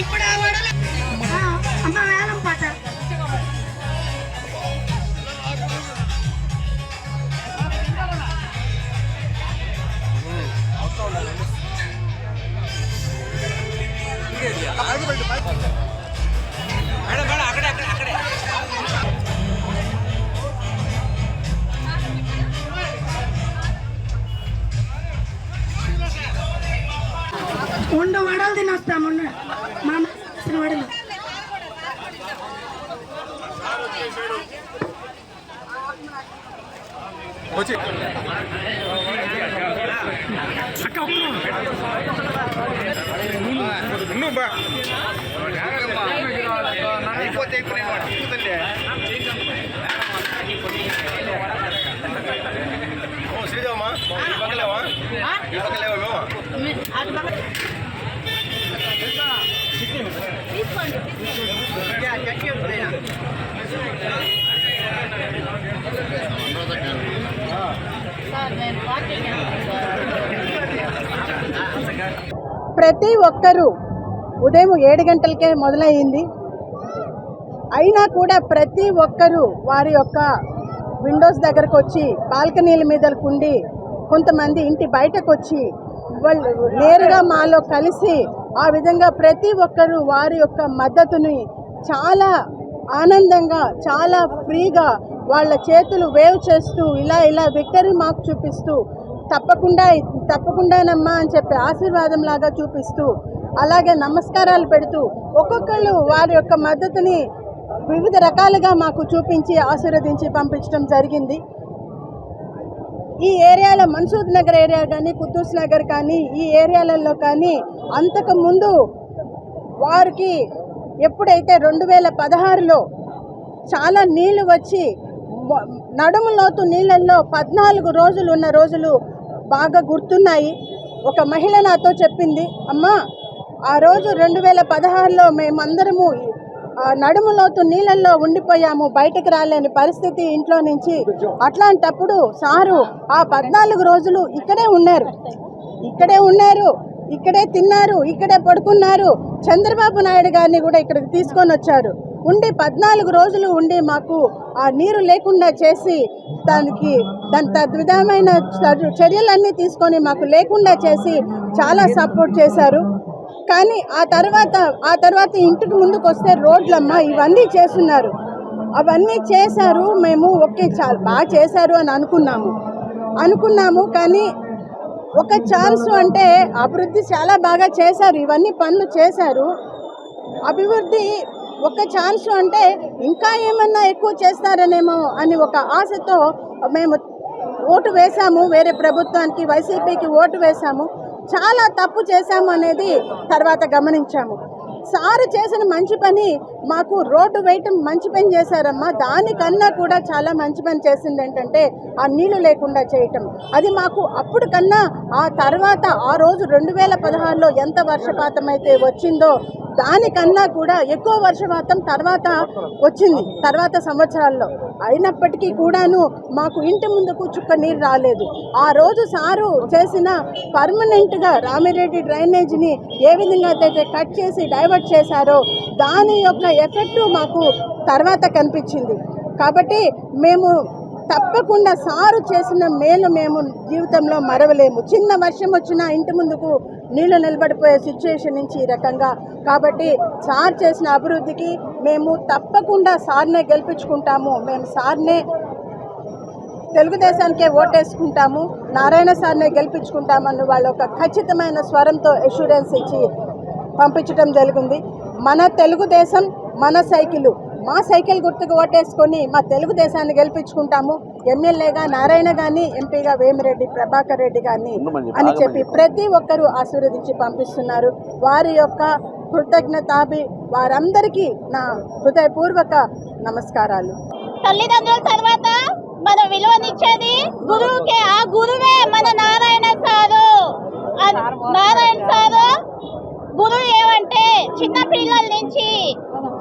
ఇప్పుడు ఆ వడలు అమ్మ వేలం పాట మేడం మేడం అక్కడే అక్కడే అక్కడే ఉండు వడలు తినొస్తాముండు మా వాడలు వచ్చి. ప్రతి ఒక్కరూ ఉదయం ఏడు గంటలకే మొదలయ్యింది. అయినా కూడా ప్రతి ఒక్కరూ వారి యొక్క విండోస్ దగ్గరకు వచ్చి బాల్కనీల మీద కుండి కొంతమంది ఇంటి బయటకు వచ్చి వాళ్ళు నేరుగా మాలో కలిసి ఆ విధంగా ప్రతి ఒక్కరూ వారి యొక్క మద్దతుని చాలా ఆనందంగా చాలా ఫ్రీగా వాళ్ళ చేతులు వేవ్ చేస్తూ ఇలా ఇలా విక్టరీ మార్క్ చూపిస్తూ తప్పకుండా తప్పకుండానమ్మా అని చెప్పి ఆశీర్వాదం లాగా చూపిస్తూ అలాగే నమస్కారాలు పెడుతూ ఒక్కొక్కళ్ళు వారి యొక్క మద్దతుని వివిధ రకాలుగా మాకు చూపించి ఆశీర్వదించి పంపించడం జరిగింది. ఈ ఏరియాలో మన్సూద్ నగర్ ఏరియా కానీ కుతూస్ నగర్ కానీ ఈ ఏరియాలలో కానీ అంతకుముందు వారికి ఎప్పుడైతే రెండు వేల పదహారులో చాలా నీళ్ళు వచ్చి నడుము లోతు నీళ్ళల్లో పద్నాలుగు రోజులు ఉన్న రోజులు బాగా గుర్తున్నాయి. ఒక మహిళ నాతో చెప్పింది అమ్మా ఆ రోజు రెండు వేల పదహారులో మేమందరము ఆ నడుము లోతు నీళ్ళల్లో ఉండిపోయాము బయటకు రాలేని పరిస్థితి ఇంట్లో నుంచి. అట్లాంటప్పుడు సారు ఆ పద్నాలుగు రోజులు ఇక్కడే ఉన్నారు. ఇక్కడే ఉన్నారు ఇక్కడే తిన్నారు ఇక్కడే పడుకున్నారు. చంద్రబాబు నాయుడు గారిని కూడా ఇక్కడికి తీసుకొని వచ్చారు. ఉండి పద్నాలుగు రోజులు ఉండి మాకు ఆ నీరు లేకుండా చేసి దానికి దాని తద్విధమైన చర్యలన్నీ తీసుకొని మాకు లేకుండా చేసి చాలా సపోర్ట్ చేశారు. కానీ ఆ తర్వాత ఆ తర్వాత ఇంటికి ముందుకు వస్తే రోడ్లమ్మ ఇవన్నీ చేస్తున్నారు. అవన్నీ చేశారు మేము ఓకే చాలా బాగా చేశారు అని అనుకున్నాము. అనుకున్నాము కానీ ఒక ఛాన్స్ అంటే అభివృద్ధి చాలా బాగా చేశారు ఇవన్నీ పనులు చేశారు. అభివృద్ధి ఒక ఛాన్స్ అంటే ఇంకా ఏమన్నా ఎక్కువ చేస్తారనేమో అని ఒక ఆశతో మేము ఓటు వేశాము వేరే ప్రభుత్వానికి వైసీపీకి ఓటు వేశాము. చాలా తప్పు చేశాము అనేది తర్వాత గమనించాము. సారు చేసిన మంచి పని మాకు రోడ్డు వేయటం మంచి పని చేశారమ్మా. దానికన్నా కూడా చాలా మంచి పని చేసింది ఏంటంటే ఆ నీళ్ళు లేకుండా చేయటం. అది మాకు అప్పుడు కన్నా ఆ తర్వాత ఆ రోజు రెండు వేల పదహారులో ఎంత వర్షపాతం అయితే వచ్చిందో దానికన్నా కూడా ఎక్కువ వర్షపాతం తర్వాత వచ్చింది తర్వాత సంవత్సరాల్లో. అయినప్పటికీ కూడాను మాకు ఇంటి ముందుకు చుక్క నీరు రాలేదు. ఆ రోజు సారు చేసిన పర్మనెంట్గా రామిరెడ్డి డ్రైనేజీని ఏ విధంగా అయితే కట్ చేసి డైవర్ట్ చేశారో దాని యొక్క ఎఫెక్టు మాకు తర్వాత కనిపించింది. కాబట్టి మేము తప్పకుండా సారు చేసిన మేలు మేము జీవితంలో మరవలేము. చిన్న వర్షం వచ్చినా ఇంటి ముందుకు నీళ్ళు నిలబడిపోయే సిచ్యువేషన్ నుంచి ఈ రకంగా. కాబట్టి సార్ చేసిన అభివృద్ధికి మేము తప్పకుండా సార్నే గెలిపించుకుంటాము. మేము సార్నే తెలుగుదేశానికే ఓటేసుకుంటాము. నారాయణ సార్నే గెలిపించుకుంటామని వాళ్ళు ఒక ఖచ్చితమైన స్వరంతో అష్యూరెన్స్ ఇచ్చి పంపించడం జరిగింది. మన తెలుగుదేశం మన సైకిలు మా సైకిల్ గుర్తుకు ఓటేసుకొని మా తెలుగుదేశాన్ని గెలిపించుకుంటాము. ఎమ్మెల్యేగా నారాయణ గాని ఎంపీగా వేమిరెడ్డి ప్రభాకర్ రెడ్డి గాని అని చెప్పి ప్రతి ఒక్కరూ ఆశీర్వదించి పంపిస్తున్నారు. వారి యొక్క కృతజ్ఞతాభి వారందరికీ నా హృదయపూర్వక నమస్కారాలు. తల్లిదండ్రుల తర్వాత మన విలువనిచ్చేది గురువుకే ఆ గురువే మన నారాయణ సారు. నారాయణ సారు గురువు ఏమంటే చిన్న పిల్లల నుంచి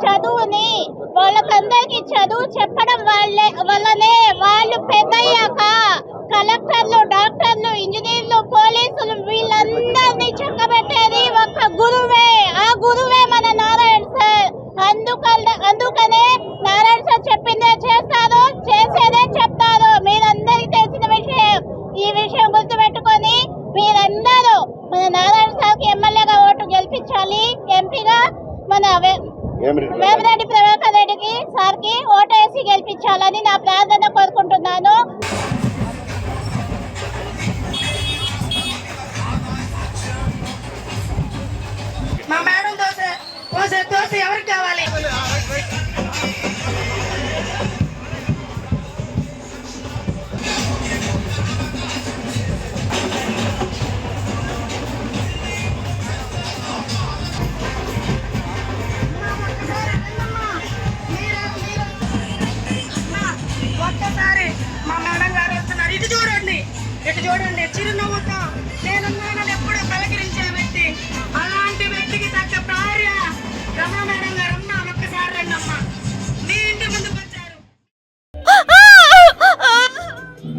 చదువుని వాళ్ళకందరికీ చదువు చెప్పడం వాళ్ళే వల్లనే వాళ్ళు పెద్ద కలెక్టర్లు డాక్టర్లు ఇంజనీర్లు పోలీసులు వీళ్ళందరినీ చక్కబెట్టేది ఒక గురువే ఆ గురువే మన నారాయణ సార్ అందుకల్ అందుకనే నారాయణ సార్ చెప్పిందే చేస్తారు చేసేదే చెప్తారు మీరందరికీ తెలిసిన విషయం ఈ విషయం గుర్తుపెట్టుకొని మీరందరూ మన నారాయణ సార్కి ఎమ్మెల్యేగా ఓటు గెలిపించాలి ఎంపీగా మన వే- వేమిరెడ్డి ప్రభాకర్ రెడ్డికి సార్కి ఓటు వేసి గెలిపించాలని నా ప్రార్థన కోరుకుంటున్నాను. మా మేడం దోశ దోశ ఎవరికి కావాలి?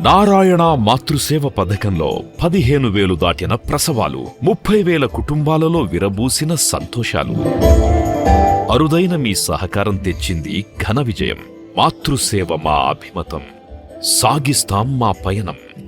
నారాయణ మాతృసేవ పథకంలో పదిహేను వేలు దాటిన ప్రసవాలు ముప్పై వేల కుటుంబాలలో విరబూసిన సంతోషాలు. అరుదైన మీ సహకారం తెచ్చింది ఘన విజయం. మాతృసేవ మా అభిమతం. సాగిస్తాం మా పయనం.